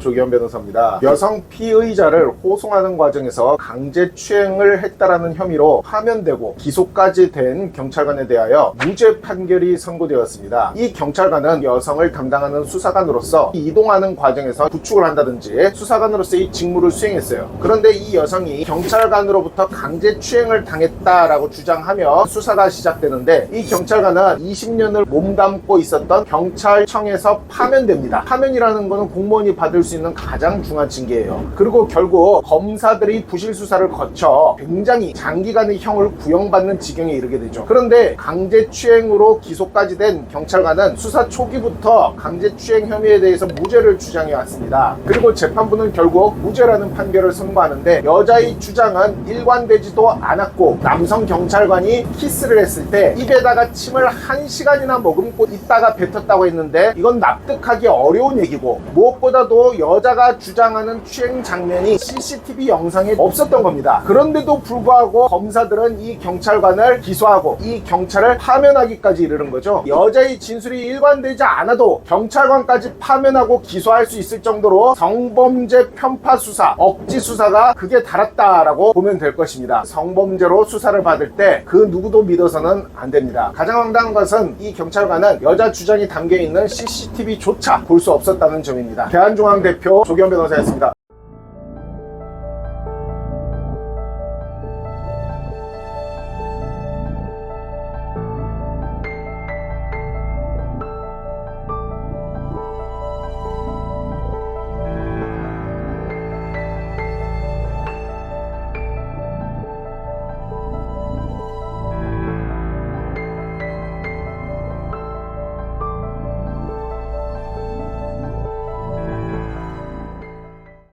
조기현 변호사입니다. 여성 피의자를 호송하는 과정에서 강제 추행을 했다라는 혐의로 파면되고 기소까지 된 경찰관에 대하여 무죄 판결이 선고되었습니다. 이 경찰관은 여성을 담당하는 수사관으로서 이동하는 과정에서 부축을 한다든지 수사관으로서의 직무를 수행했어요. 그런데 이 여성이 경찰관으로부터 강제 추행을 당했다라고 주장하며 수사가 시작되는데 이 경찰관은 20년을 몸담고 있었던 경찰청에서 파면됩니다. 파면이라는 것은 공무원이 받을 수 있는 가장 중한 징계예요. 그리고 결국 검사들이 부실 수사를 거쳐 굉장히 장기간의 형을 구형받는 지경에 이르게 되죠. 그런데 강제추행으로 기소까지 된 경찰관은 수사 초기부터 강제추행 혐의에 대해서 무죄를 주장해 왔습니다. 그리고 재판부는 결국 무죄라는 판결을 선고하는데 여자의 주장은 일관되지도 않았고 남성 경찰관이 키스를 했을 때 입에다가 침을 한 시간이나 머금고 있다가 뱉었다고 했는데 이건 납득하기 어려운 얘기고 무엇보다도 여자가 주장하는 추행 장면이 CCTV 영상에 없었던 겁니다. 그런데도 불구하고 검사들은 이 경찰관을 기소하고 이 경찰을 파면하기까지 이르는 거죠. 여자의 진술이 일관되지 않아도 경찰관까지 파면하고 기소할 수 있을 정도로 성범죄 편파 수사, 억지 수사가 극에 달았다라고 보면 될 것입니다. 성범죄로 수사를 받을 때 그 누구도 믿어서는 안 됩니다. 가장 황당한 것은 이 경찰관은 여자 주장이 담겨 있는 CCTV조차 볼 수 없었다는 점입니다. 대한중앙 대표 조기현 변호사였습니다.